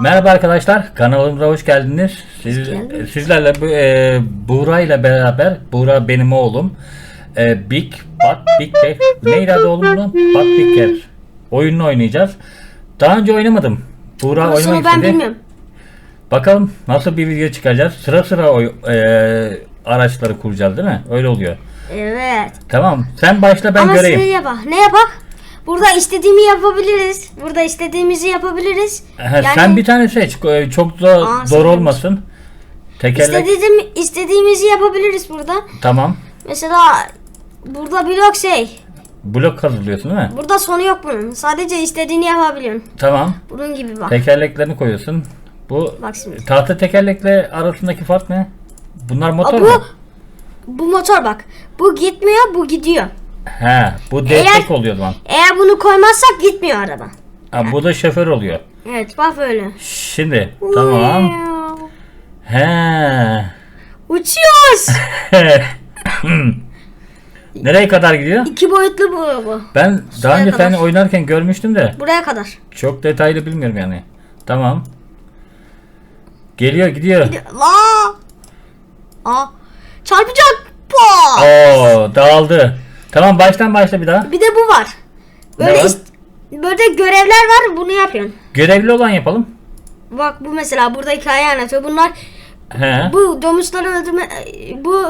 Merhaba arkadaşlar, kanalımıza hoş geldiniz. Siz, geldiniz. sizlerle bu, e, Buğra ile beraber, Buğra benim oğlum. E, Big Bat Big Cat. Neydi adı oğlum bunun? Bat Big Cat. Oyununu oynayacağız. Daha önce oynamadım. Buğra Burasını oynamak ben istedi. bilmiyorum. Bakalım nasıl bir video çıkacağız. Sıra sıra oy, e, araçları kuracağız değil mi? Öyle oluyor. Evet. Tamam, sen başla ben Ama göreyim. şey yapak. Ne yapak? Burada istediğimi yapabiliriz. Burada istediğimizi yapabiliriz. Ha, Sen bir tane seç. e, Çok zor, Aa, zor olmasın. Tekerlek. istediğim, istediğimizi yapabiliriz burada. Tamam. Mesela burada blok şey. Blok hazırlıyorsun değil mi? Burada sonu yok bunun. Sadece istediğini yapabiliyorsun. Tamam. Bunun gibi bak. Tekerleklerini koyuyorsun. Bu Bak şimdi. tahta tekerlekle arasındaki fark ne? Bunlar Aa, motor bu mu? bu motor bak. Bu gitmiyor, bu gidiyor. He, bu destek oluyor o zaman. Eğer bunu koymazsak gitmiyor araba. Ha, bu da şoför oluyor. Evet bak böyle. Şimdi tamam. He. Uçuyoruz. Nereye kadar gidiyor? İki boyutlu bu. bu. Ben daha Şuraya önce kadar. oynarken görmüştüm de Buraya kadar. çok detaylı bilmiyorum yani. Tamam. Geliyor gidiyor. La. Aa. Çarpacak. Pa. Oo dağıldı. Tamam baştan başla bir daha. Bir de bu var. Ne Böyle var? ist- böyle görevler var. Bunu yapıyorsun. Görevli olan yapalım. Bak bu mesela burada hikaye anlatıyor. Bunlar He. bu domuzları öldürme bu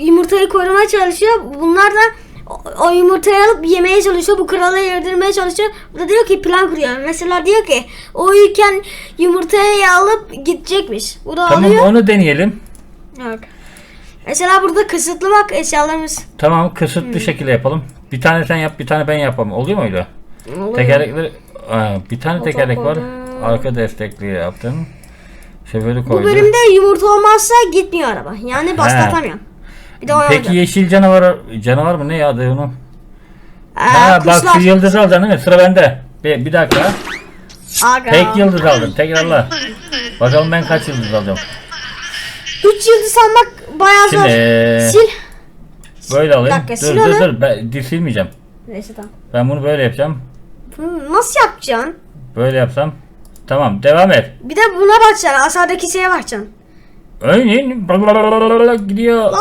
yumurtayı korumaya çalışıyor. Bunlar da o, o yumurtayı alıp yemeye çalışıyor. Bu kralı yedirmeye çalışıyor. Bu da diyor ki plan kuruyor. Mesela diyor ki o uyurken yumurtayı alıp gidecekmiş. Bu da Tamam alıyor. onu deneyelim. Evet. Mesela burada kısıtlı bak eşyalarımız. Tamam kısıtlı şekilde yapalım. Bir tane sen yap bir tane ben yapalım. Oluyor mu öyle? Oluyor. Tekerlekleri Aa, bir tane tekerlek var. koydum. Arka destekli yaptın. Şoförü Bu koydun. bölümde yumurta olmazsa gitmiyor araba. Yani baslatamıyorum. Bir de o Peki olacak. yeşil canavar canavar mı ne ya adı onun? Ee, Ha bak şu yıldız alacaksın değil mi? Sıra bende. Bir, bir dakika. Aga. Tek yıldız aldım. Tekrarla. Bakalım ben kaç yıldız alacağım. Üç yıldız almak bayağı zor. Sil. böyle alayım. dakika, dur sil dur onu. dur. Ben di- silmeyeceğim. Neyse tamam. Ben bunu böyle yapacağım. Hı, nasıl yapacaksın? Böyle yapsam. Tamam devam et. Bir de buna bakacaksın. Aşağıdaki şeye bakacaksın. Örneğin gidiyor. Aa,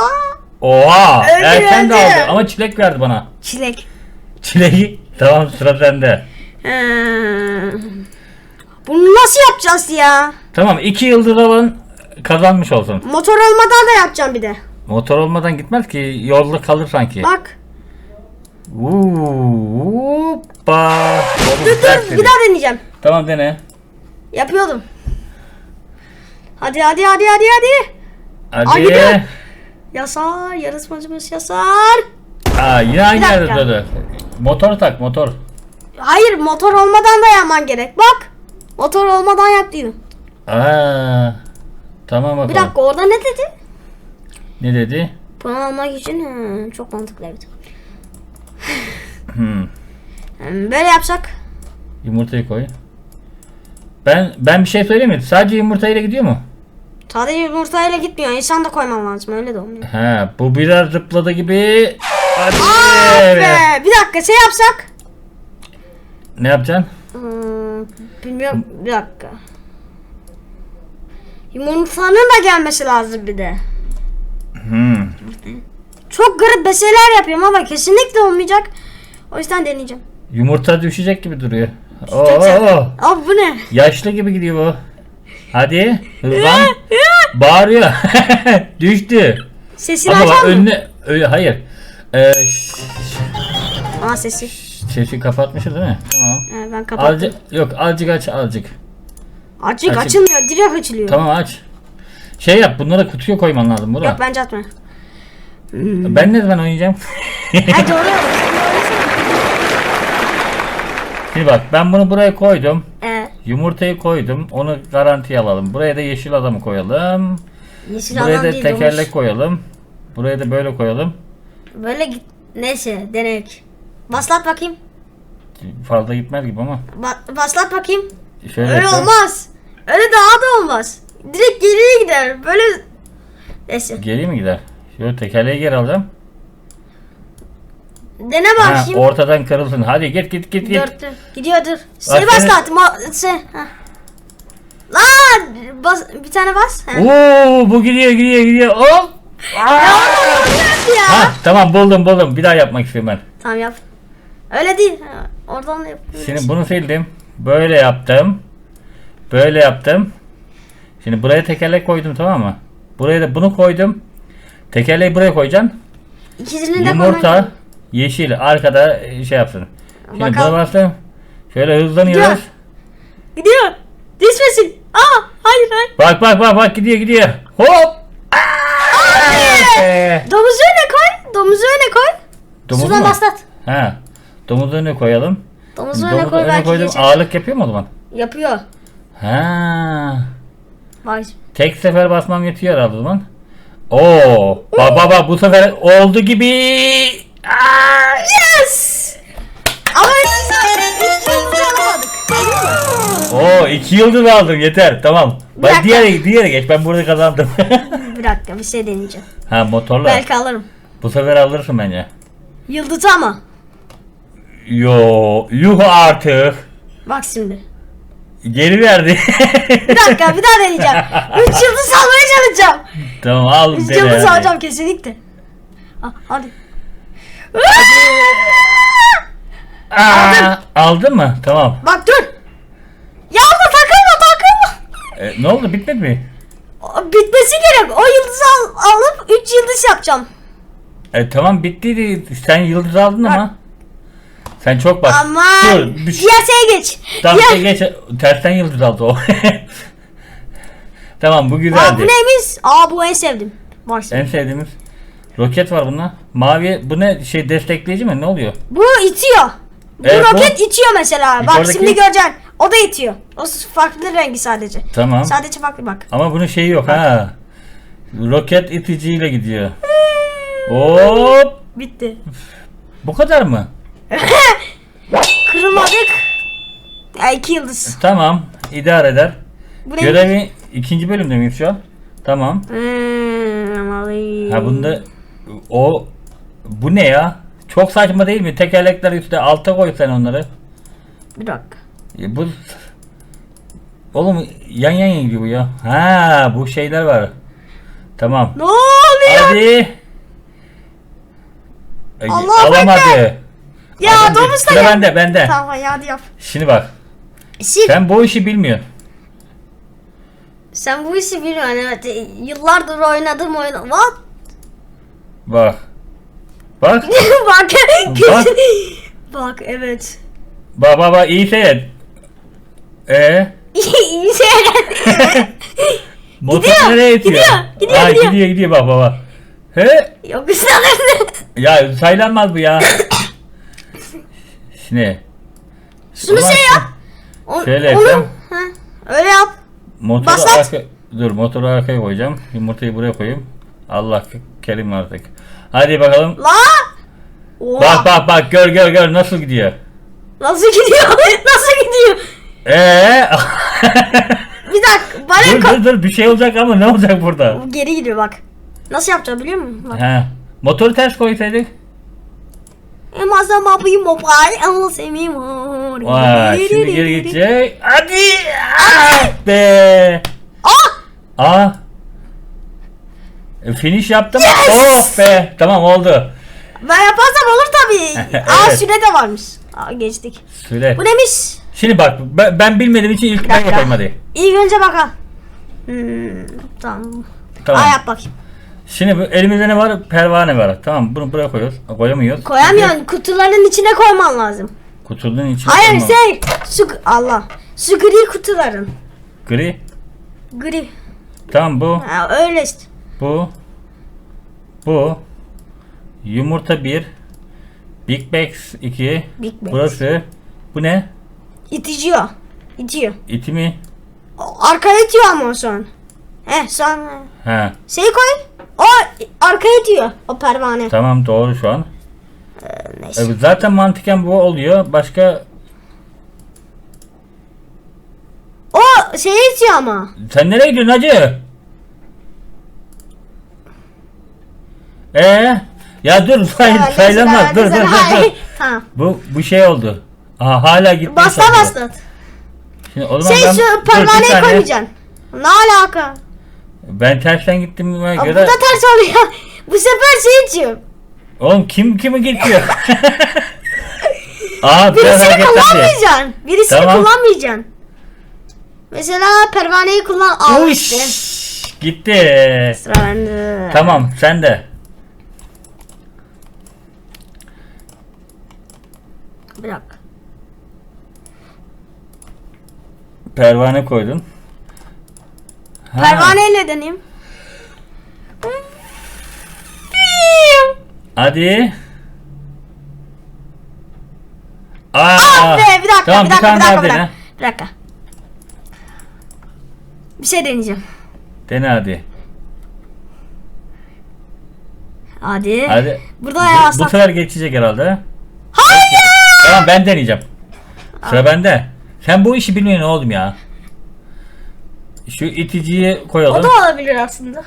Oha! Öldü, Erken de öldü. aldı ama çilek verdi bana. çilek. Çileği tamam sıra sende. Ee, bunu nasıl yapacağız ya? Tamam iki yıldız alan kazanmış olsun. Motor olmadan da yapacağım bir de. Motor olmadan gitmez ki yolda kalır sanki. Bak. Hoppa. Dur dur bir daha deneyeceğim. Tamam dene. Yapıyordum. Hadi hadi hadi hadi hadi. Hadi. gidiyor. Yasar. Yarışmacımız yasar. Aa, yine aynı yerde durdu. Motor tak motor. Hayır motor olmadan da yapman gerek. Bak. Motor olmadan yap diyor. Aa, tamam bakalım. Bir dakika orada ne dedi? Ne dedi? Puan almak için hı, çok mantıklı evet. Hmm. Hmm, Böyle yapsak. Yumurtayı koy. Ben ben bir şey söyleyeyim mi? Sadece yumurtayla gidiyor mu? Sadece yumurtayla gitmiyor. İnsan da koyman lazım. Öyle de olmuyor. He, bu biraz zıpladı gibi. Hadi. Be, bir dakika şey yapsak. Ne yapacaksın? Hmm, bilmiyorum. Bir dakika. Yumurtanın da gelmesi lazım bir de. Hmm. Çok garip meseleler yapıyorum ama kesinlikle olmayacak. O yüzden deneyeceğim. Yumurta düşecek gibi duruyor. Oo, Abi bu ne? yaşlı gibi gidiyor bu. Hadi hızlan. Bağırıyor. Düştü. Sesini Ama bak açar mı? önüne öyle hayır. Ee, ş- Aa sesi. sesi kapatmışız değil mi? Tamam. Ee, ben kapattım. Azıcık yok azıcık aç azıcık. Açık Açık. açılmıyor. Direkt açılıyor. Tamam aç. Şey yap bunları kutuya koyman lazım Burak. Yok bence atma. Ben ne zaman oynayacağım? Ha doğru. Şimdi bak ben bunu buraya koydum. Ee, Yumurtayı koydum. Onu garantiye alalım. Buraya da yeşil adamı koyalım. yeşil Buraya alan da değil tekerlek domuz. koyalım. Buraya da böyle koyalım. Böyle git. Neyse denek. Baslat bakayım. Fazla gitmez gibi ama. Ba- baslat bakayım. Şöyle Öyle yapalım. olmaz. Öyle daha da olmaz. Direkt geriye gider. Böyle neyse. Geri mi gider? Şöyle tekerleği geri alacağım. Dene Ha, bakayım. ortadan kırılsın. Hadi git git git git. Dur dur. Gidiyor dur. Şey Bak, bas seni- o- Şey. Lan bas, bir tane bas. Oo bu gidiyor gidiyor gidiyor. Hop. Aa! ya. Ha, tamam buldum buldum. Bir daha yapmak istiyorum ben. Tamam yap. Öyle değil. Ha, Oradan da yapıyoruz. Şimdi bunu sildim. Böyle yaptım. Böyle yaptım. Şimdi buraya tekerlek koydum tamam mı? Buraya da bunu koydum. Tekerleği buraya koyacaksın. İkisini de Yumurta koymak- yeşil arkada şey yapsın. Şimdi Bakalım. buna bastım. Şöyle hızlanıyoruz. Gidiyor. Gidiyor. Düşmesin. Aa hayır hayır. Bak bak bak bak gidiyor gidiyor. Hop. Ee, Domuzu öne koy. Domuzu öne koy. Domuzu Şuradan mu? başlat. Ha. Domuzu önüne koyalım. Domuzu öne Domuzu koy öne belki koydum. geçer. Ağırlık yapıyor mu o zaman? Yapıyor. Ha. Bak. Tek sefer basmam yetiyor herhalde o zaman. Oo. Bak bak bu sefer oldu gibi. Aa! Yes. Ama hiç yıldız alamadık. Oo iki yıldız aldım yeter tamam. Bak dakika. diğeri diğeri geç ben burada kazandım. Bir dakika bir şey deneyeceğim. ha motorla. Belki alırım. Bu sefer alırsın bence. Yıldız ama. Yo yuh artık. Bak şimdi. Geri verdi. Bir dakika bir daha deneyeceğim. Üç yıldız almaya çalışacağım. tamam al Üç dene. yıldız alacağım kesinlikle. Ah, hadi. Aa, aldın mı? Tamam. Bak dur. Ya ama takılma takılma. E, ne oldu bitmedi mi? O- Bitmesi gerek. O yıldızı al, alıp 3 yıldız yapacağım. E, tamam bittiydi. Sen yıldız aldın ama. Sen çok bak. Ama Dur. Bir, diğer şeye geç. tamam Diğer- geç. Tersten yıldız aldı o. tamam bu Aa, bu güzeldi. neymiş? Aa bu en sevdim. Bak şimdi. En sevdiğimiz. Roket var bunda. Mavi bu ne şey destekleyici mi? Ne oluyor? Bu itiyor. Bu Evet, bu- roket itiyor mesela. Bak Yukarıdaki- şimdi göreceksin. O da itiyor. O farklı rengi sadece. Tamam. Sadece farklı bak. Ama bunun şeyi yok ha. Roket iticiyle gidiyor. Hop. Bitti. Bu kadar mı? Kırılmadık. Ya iki yıldız. Tamam. idare eder. Bu ne? Görevi ikinci bölümde miyiz şu an? Tamam. Hmm, alayım. Ha bunda o bu ne ya? Çok saçma değil mi? Tekerlekler üstte alta koy sen onları. Bir dakika. E, bu Oğlum yan yan gidiyor bu ya. Ha bu şeyler var. Tamam. Ne oluyor? Hadi. E, Allahu Alamadı. Ya Hadi, domuz da sıra gel- bende bende. Tamam hadi hadi yap. Şimdi bak. Sil. Sen, Sen bu işi bilmiyorsun. bu işi biliyorsun evet. Yıllardır oynadım oynadım. What? Bak. Bak. bak. Bak. bak evet. Bak bak bak iyi seyret. Ee, İyi şeyler. motor Gidiyor, nereye itiyor? gidiyor, gidiyor, Ha, gidiyor. gidiyor gidiyor bak bak bak. He? Yok ıslanırdı. Ya saylanmaz bu ya. Şimdi. Şunu şey yap. O- Şöyle yapacağım. Ha, öyle yap. Motoru Basat. arka, dur motoru arkaya koyacağım. Yumurtayı buraya koyayım. Allah kerim artık. Hadi bakalım. La. Oha. Bak bak bak gör gör gör nasıl gidiyor. Nasıl gidiyor? Nasıl gidiyor? Ee? Bir dakika. Bana dur dur dur bir şey olacak ama ne olacak burada? Bu Geri gidiyor bak. Nasıl yapacağım biliyor musun? Bak. He. Motoru ters koysaydık. Emazda mabi mobile ama sevmeyim. Vay şimdi geri gidecek. Hadi. Ah be. Ah! Aa. E, finish yaptım. Yes! Oh be. Tamam oldu. Ben yaparsam olur tabii. Aa Evet. süre de varmış. Aa geçtik. Süre. Bu neymiş? Şimdi bak ben, ben bilmediğim için ilk ben yapayım hadi. İlk önce bakalım. Hmm, tamam. Tamam. Aa yap bakayım. Şimdi bu elimizde ne var? Pervane var. Tamam bunu buraya koyuyoruz. Koyamıyoruz. Koyamıyorsun. Kutuların içine koyman lazım. Kutunun içine Hayır koymam. şey. Su, Allah. Su gri kutuların. Gri. Gri. Tamam bu. Ha, öyle işte. Bu. Bu. Yumurta 1. Big Bags 2. Big Bags. Burası. Bu ne? İticiyor. İtiyor. İti mi? O, Arkaya itiyor ama o son. Heh son. Ha. Şey koy. O arkaya itiyor. O pervane. Tamam doğru şu an. Neyse. Evet, zaten mantıken bu oluyor. Başka O şey itiyor ama. sen nereye gidiyorsun hacı? Ee, Ya dur say, Tamam, sayılamaz. Dur dur dur. Hayır, dur. Tamam. Bu bu şey oldu. Aha hala gitmeye Basta çalışıyor. basta. Şimdi o zaman Şey ben, şu dur, bir parmağını saniye. koymayacaksın. Ne alaka? Ben tersten gittiğime Aa, Bu göre da ters oluyor. Bu sefer şey içiyorum. oğlum kim kimi geçiyor? Aa Birisini hareketlendi. kullanmayacaksın. Birisini Tamam. kullanmayacaksın. Mesela pervaneyi kullan. Al Uş, işte. gitti. Sıra bende. Tamam sen de. Dakika. Pervane koydun. Ha, Pervaneyle deneyeyim. Hadi. Aa, Ah be bir dakika tamam, bir dakika bir dakika bir dakika. Bir dakika. Bir şey deneyeceğim. Dene hadi. Hadi. Hadi. Burada Bu, ya bu sefer geçecek herhalde. Hayır. Tamam ben deneyeceğim. Sıra bende. Sen bu işi bilmiyorsun oğlum ya. Şu iticiyi koyalım. O da olabilir aslında.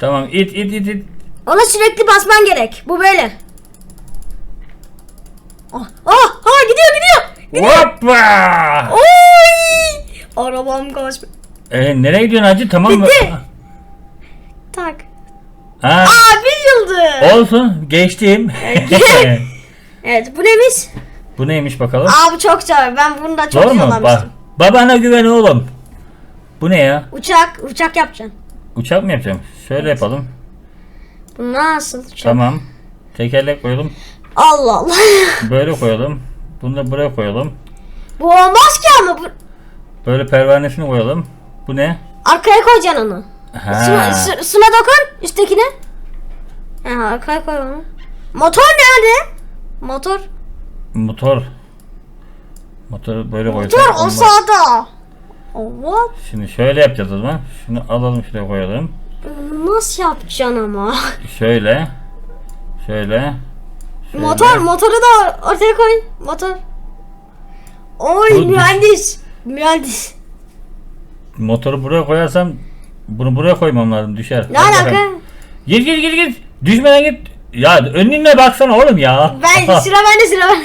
Tamam it it it it. Ona sürekli basman gerek. Bu böyle. Oh, oh, oh gidiyor gidiyor. Hoppa! Oy! Arabam kaç. Ee, nereye gidiyorsun hacı? Tamam mı? Bitti. Tak. Ha, Aa bir yıldız. olsun. Geçtim. Evet bu neymiş? bu neymiş bakalım? Aa bu çok zor. Ben bunu da çok Zor mu? Yollamıştım. babana güven oğlum. Bu ne ya? Uçak, uçak yapacaksın. Uçak mı yapacağım? Şöyle yapalım. Bu nasıl uçak? Tamam. Tekerlek koyalım. Allah Allah. Böyle koyalım. Bunu da buraya koyalım. bu olmaz ki ama bu... Böyle pervanesini koyalım. Bu ne? Arkaya koyacaksın onu. Ha. Suna, su- suna dokun üsttekine. Ha, arkaya koy onu. Motor nerede? Motor. Motor. Motoru böyle koysak. Motor o sağda. What? Şimdi şöyle yapacağız o zaman. Şunu alalım şuraya koyalım. Nasıl yapacaksın ama? Şöyle. Şöyle. Şöyle. Motor, motoru da ortaya koy. Motor. Oy Bu- mühendis. Mühendis. Motoru buraya koyarsam bunu buraya koymam lazım düşer. Ne alaka? Git git git git. Düşmeden git. Ya önüne baksana oğlum ya. Ben sıra bende sıra bende.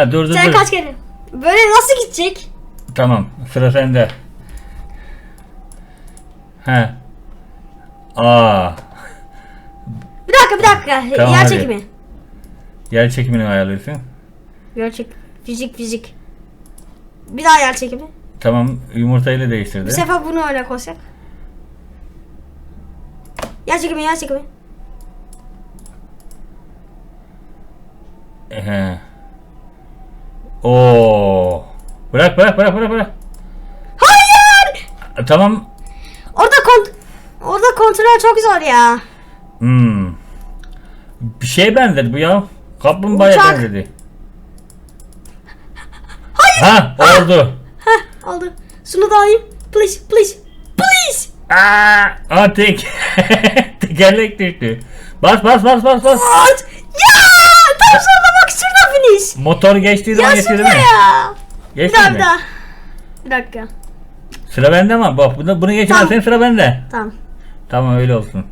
He dur dur Sen dur. kaç kere? Böyle nasıl gidecek? Tamam sıra sende. He. Aa. Bir dakika bir dakika. Tamam, Yer hadi. çekimi. Yer çekimini ayarlıyorsun. Yer çek. Fizik fizik. Bir daha yer çekimi. Tamam yumurtayla değiştirdi. Bu sefer bunu öyle koysak. Yer çekimi yer çekimi. He. Oo. Bırak bırak bırak bırak bırak. Hayır! Tamam. Orada kont Orada kontrol çok zor ya. Hmm. Bir şeye benzedi bu ya. Kaplumbağaya Uçak. benzedi. Ha oldu. Heh oldu. Şunu da alayım. Please please. Please. Aa, aa tek. Tekerlek düştü. Bas bas bas bas bas. What? Ya! Tam şurada bak şurada finish. Motor geçtiği zaman Ya geçti şurada değil mi? ya. Bir Geçti daha mi? bir daha. Bir dakika. Sıra bende ama bak bunu, bunu geçemezsen Tamam. sıra bende. Tamam. Tamam öyle olsun.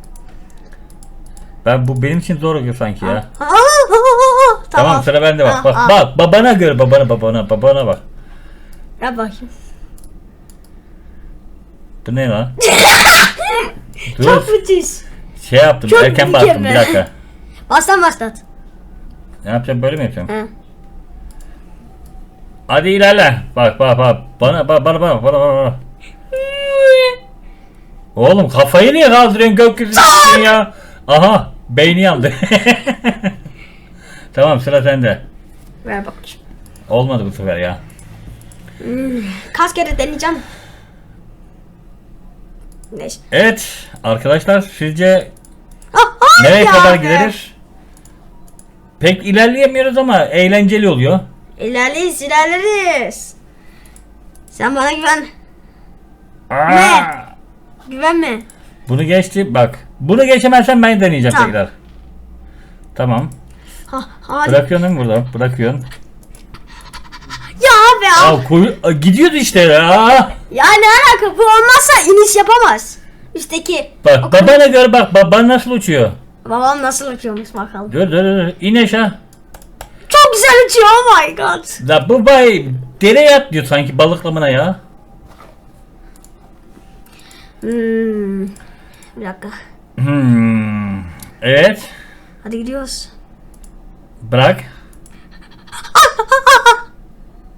Ben bu benim için zor oluyor sanki ya. Aa, aa, aa, aa. Tamam, sıra bende bak. Aa, Bak aa. bak babana göre babana babana babana bak. Yap bakayım. Bu ne lan? Dur. Çok müthiş. Şey yaptım Çok erken bastım bir mükemmel. dakika. Baştan başlat. Ne yapacağım böyle mi yapacağım? He. Hadi ilerle. Bak bak bak. Bana bak bana bana bana. bana. Oğlum kafayı niye kaldırıyorsun gökyüzüne ya? Aha beyni yandı. tamam sıra sende. Ver bakayım. Olmadı bu sefer ya. Kaç kere deneyeceğim. Neyse. Evet arkadaşlar sizce Ah, hayır nereye ya kadar gideriz? Pek ilerleyemiyoruz ama eğlenceli oluyor. İlerleriz ilerleriz. Sen bana güven. Ne? Güvenme. Bunu geçti bak. Bunu geçemezsen ben deneyeceğim Tamam. tekrar. Tamam. Ha, hadi. Bırakıyorsun değil mi burada? Bırakıyorsun. Ya abi ya. Aa, koyu... Aa, gidiyordu işte ya. Ya ne alaka bu olmazsa iniş yapamaz. Üstteki. Bak babana göre bak baban nasıl uçuyor. Babam nasıl uçuyormuş bakalım. Dur dur dur. İn aşağı. Güzel uçuyor oh my god. La bu bay dereye atlıyor sanki balıklamına ya. Hmm. Bir dakika. Hmm. Evet. Hadi gidiyoruz. Bırak.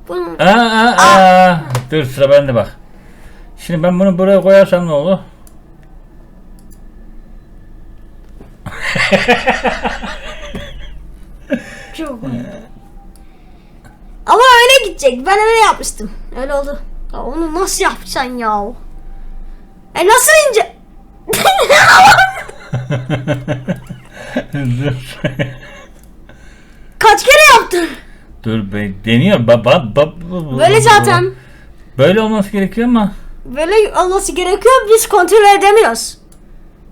Bunu Aa, aa, aa. Dur sıra bende bak. Şimdi ben bunu buraya koyarsam ne olur? çok Ama öyle gidecek. Ben öyle yapmıştım. Öyle oldu. Ya onu nasıl yapacaksın ya? E nasıl ince? dur. Kaç kere yaptın? dur be deniyor. Ba, ba, ba, Böyle zaten. Böyle olması gerekiyor ama. Böyle olması gerekiyor. Biz kontrol edemiyoruz.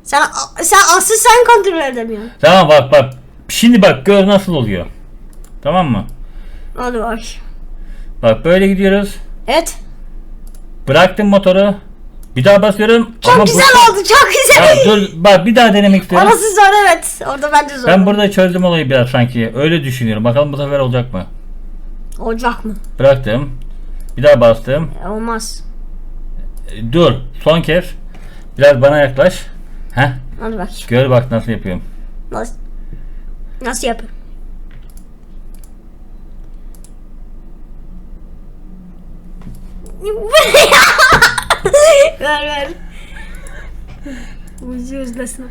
Sen sen asıl sen kontrol edemiyorsun. Tamam bak bak. Şimdi bak gör nasıl oluyor. Tamam mı? Hadi bak. Bak böyle gidiyoruz. Evet. Bıraktım motoru. Bir daha basıyorum. Çok Ama bu- güzel oldu. Çok güzel. Ya dur bak bir daha denemek istiyorum. Orası zor evet. Orada bence zor. Ben burada çözdüm olayı biraz sanki. Öyle düşünüyorum. Bakalım bu sefer olacak mı? Olacak mı? Bıraktım. Bir daha bastım. E, olmaz. E, Dur. Son kez. Biraz bana yaklaş. Heh. Hadi bak. Gör bak nasıl yapıyorum. Nasıl? Nasıl yapıyorum? Ver ver. Ucu özlesin.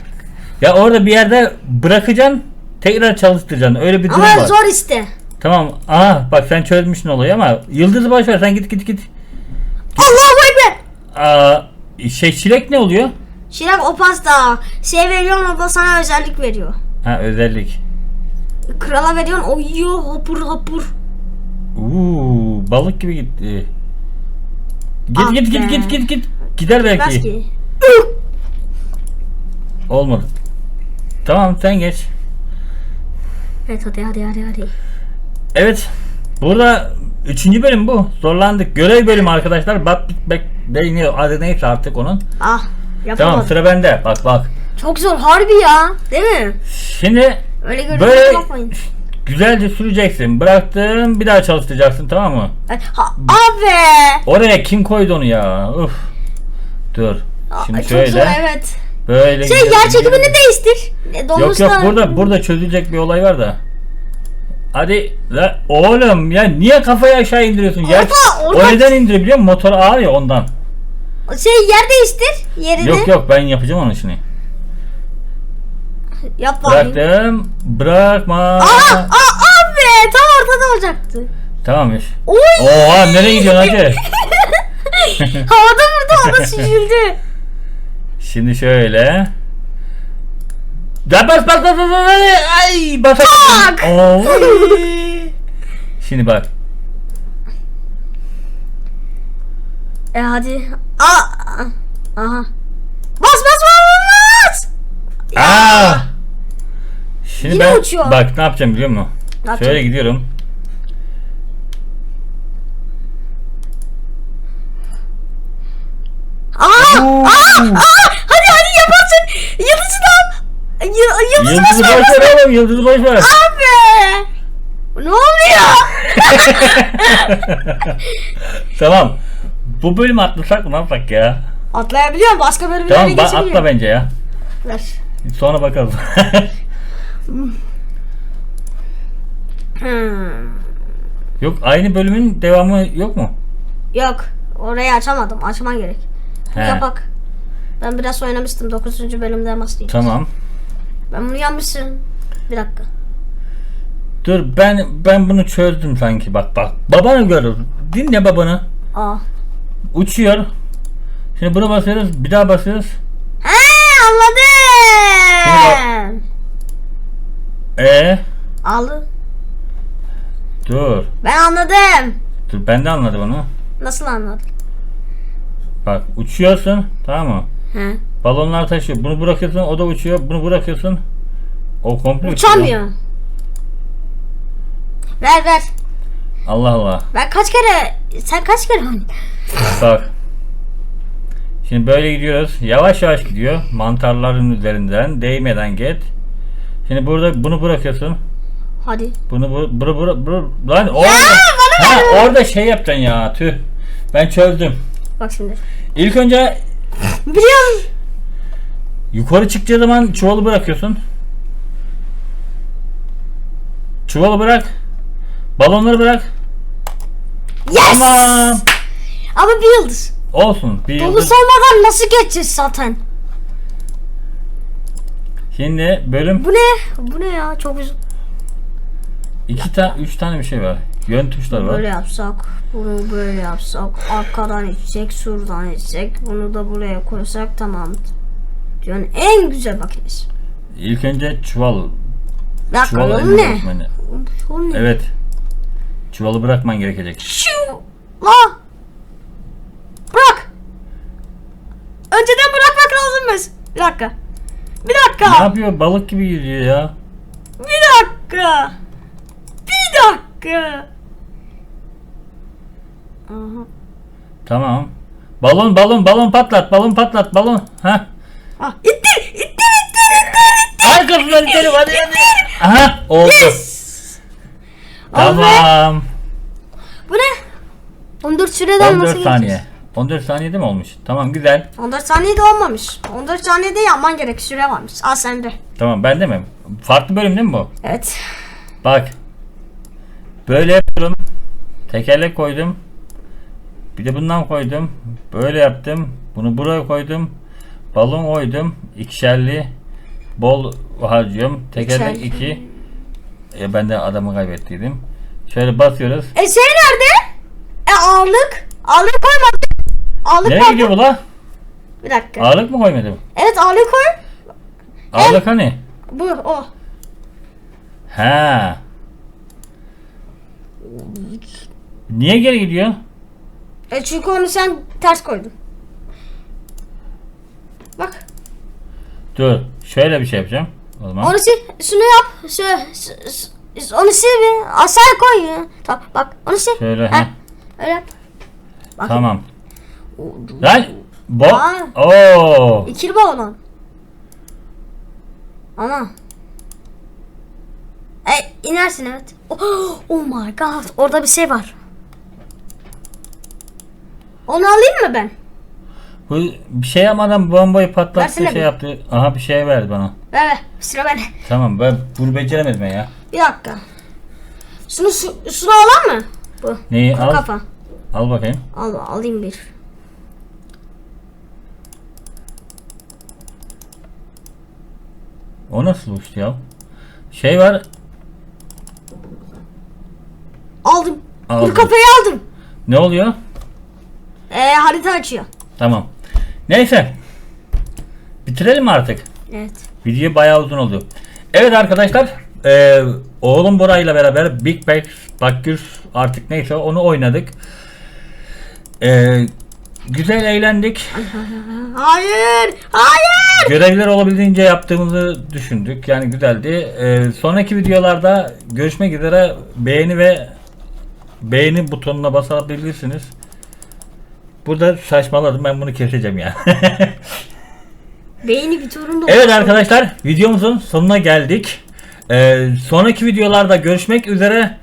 Ya orada bir yerde bırakacaksın. Tekrar çalıştıracaksın. Öyle bir durum Ama var. zor işte. Tamam. Aha bak sen çözmüşsün olayı ama yıldızı boş ver. Sen git git git. Allahu Ekber. Aa, şey çilek ne oluyor? Şirak o pasta. Şey veriyorsun o da sana özellik veriyor. Ha özellik. Krala veriyorsun o yiyor hopur hopur. Uuu balık gibi gitti. Git Ah git be. git git git git. Gider belki. Biraz ki. Olmadı. Tamam sen geç. Evet hadi hadi hadi hadi. Evet. Burada üçüncü bölüm bu. Zorlandık. Görev bölümü arkadaşlar. Bak bak ne adı neyse artık onun. Ah yapamadım. Tamam sıra bende. Bak bak. Çok zor harbi ya. Değil mi? Şimdi Öyle görünüyor Böyle- bakmayın. Güzelce süreceksin. Bıraktın bir daha çalıştıracaksın tamam mı? Ha, abi. Oraya kim koydu onu ya? Uf. Dur. Aa, Şimdi çok şöyle. zor evet. Böyle Şey yer çekimini değiştir. E, Yok yok burada burada çözülecek bir olay var da. Hadi la oğlum ya niye kafayı aşağı indiriyorsun? Yer, Orada, orada- O neden indiriyor biliyor musun? Motor ağır ya ondan. Şey yer değiştir yerini. Yok yok ben yapacağım onu şimdi. Yap bakayım. Bıraktım. Bırakma. Aa, aa, abi tam ortada olacaktı. Tamam iş. Oy. Oha nereye gidiyorsun hacı? Havada vurdu o da süzüldü. Şimdi şöyle. Ya bas bas bas bas bas. Ay bas. Bak. Şimdi bak. E hadi. Aa. Aha. Bas bas bas bas. Aa. Şimdi Yine ben uçuyor. bak ne yapacağım biliyor musun? Ne yapacaksın? Şöyle gidiyorum. Aa. Oo. Aa. Aa. Hadi hadi yaparsın. Yıldızı da. Y- yıldızı Yıldızı basma. boş ver oğlum yıldızı boş ver. Abi. Ne oluyor? tamam. Bu bölümü atlasak mı ne yapsak ya? Atlayabiliyorum. Başka bölümlere Tamam ba- geçebiliyorum. atla bence ya. Ver. Sonra bakalım. Hmm. yok aynı bölümün devamı yok mu? Yok. Orayı açamadım. Açman gerek. He. Yapak. Ben biraz oynamıştım. 9. bölümde başlayayım. Tamam. Ben bunu yanmışım. Bir dakika. Dur ben ben bunu çözdüm sanki bak bak. Babanı gör. Dinle babanı. Aa. Uçuyor. Şimdi buna basıyoruz. Bir daha basıyoruz. He anladım. E Aldı. Dur. Ben anladım. Dur ben de anladım onu. Nasıl anladın? Bak uçuyorsun tamam mı? He. Balonlar taşıyor. Bunu bırakıyorsun o da uçuyor. Bunu bırakıyorsun. O komple uçuyor. Uçamıyor. Ver ver. Allah Allah. Ben kaç kere sen kaç kere? Bak. Şimdi böyle gidiyoruz. Yavaş yavaş gidiyor. Mantarların üzerinden değmeden git. Şimdi burada bunu bırakıyorsun. Hadi. Bunu bu bura bura bura lan orada ha, orada şey yapacaksın ya tüh. Ben çözdüm. Bak şimdi. İlk önce Biliyorum. yukarı çıkacağı zaman çuvalı bırakıyorsun. Çuvalı bırak. Balonları bırak. Yes! Tamam. Ama bir yıldız. Olsun. Bir Dolu yıldız. olmadan nasıl geçeceğiz zaten? Şimdi bölüm Bu ne? Bu ne ya? Çok güzel. İki tane üç tane bir şey var. Yön tuşları var. Böyle yapsak, bunu böyle yapsak, arkadan içsek, şuradan içsek, bunu da buraya koysak tamam. Yani en güzel makinesi. İlk önce çuval. Dakika Çuval ne? bırakmanı. O ne? Evet. Çuvalı bırakman gerekecek. Şu! La! Bırak! Önceden bırakmak lazımmış. Bir dakika. Bir Ne dakika. yapıyor? Balık gibi yüzüyor ya. Bir dakika. Dakika. Aha. Tamam. Balon balon balon patlat balon patlat balon. Ha. Ah, ittir, ittir, ittir, ittir, ittir. Arkasından itelim hadi hadi. Aha oldu. Yes! Tamam. Bu ne? 14 süreden nasıl 14 saniye. 14 saniyede mi olmuş? Tamam güzel. 14 saniyede olmamış. 14 saniyede yapman gerek süre varmış. Al sende. Tamam ben de mi? Farklı bölüm değil mi bu? Evet. Bak. Böyle yapıyorum. Tekerlek koydum. Bir de bundan koydum. Böyle yaptım. Bunu buraya koydum. Balon koydum. İkişerli. Bol harcıyorum. Tekerlek İkişerli. 2. E, ben de adamı kaybettiydim. Şöyle basıyoruz. E şey nerede? E ağırlık. Ağırlık koymadık. Ağırlık Nereye gidiyor bu la? Bir dakika. Ağırlık mı koymadım? Evet ağırlık koy. Ağırlık hani? Bu o. Ha. Niye geri gidiyor? E çünkü onu sen ters koydun. Bak. Dur. Şöyle bir şey yapacağım. O zaman. Onu sil. Şunu yap. Şu, şu- şu- onu sil bir. Aşağıya koy ya. Tamam bak. Onu sil. Şöyle, heh. Öyle yap. Bak. Tamam. Lan. Bo. Aa. Oo. İkili balon. Ama. E inersin evet. Oh, oh my god. Orada bir şey var. Onu alayım mı ben? Bu bir şey yapmadan bombayı patlattı Versene şey bir. yaptı. Aha bir şey verdi bana. Ver ver. Sıra bende. Tamam ben bunu beceremedim ya. Bir dakika. Şunu şu, şunu alan mı? Bu. Neyi al? kafa. Al bakayım. Al alayım bir. O nasıl uçtu ya? Şey var. Aldım. Aldın. Bir kafayı aldım. Ne oluyor? Ee, harita açıyor. Tamam. Neyse. Bitirelim mi artık? Evet. Video bayağı uzun oldu. Evet arkadaşlar. eee oğlum Bora ile beraber Big Bang Bakür artık neyse onu oynadık. Eee, güzel eğlendik. Hayır. Hayır. Görevler olabildiğince yaptığımızı düşündük. Yani güzeldi. Eee, sonraki videolarda görüşmek üzere. Beğeni ve beğeni butonuna basabilirsiniz. Burada saçmaladım. Ben bunu keseceğim ya. Beyni bir turunda Evet arkadaşlar videomuzun sonuna geldik. Ee, sonraki videolarda görüşmek üzere.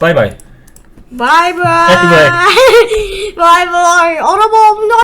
Bay bay. Bye. Hadi bay. bye bye. Araba aldım.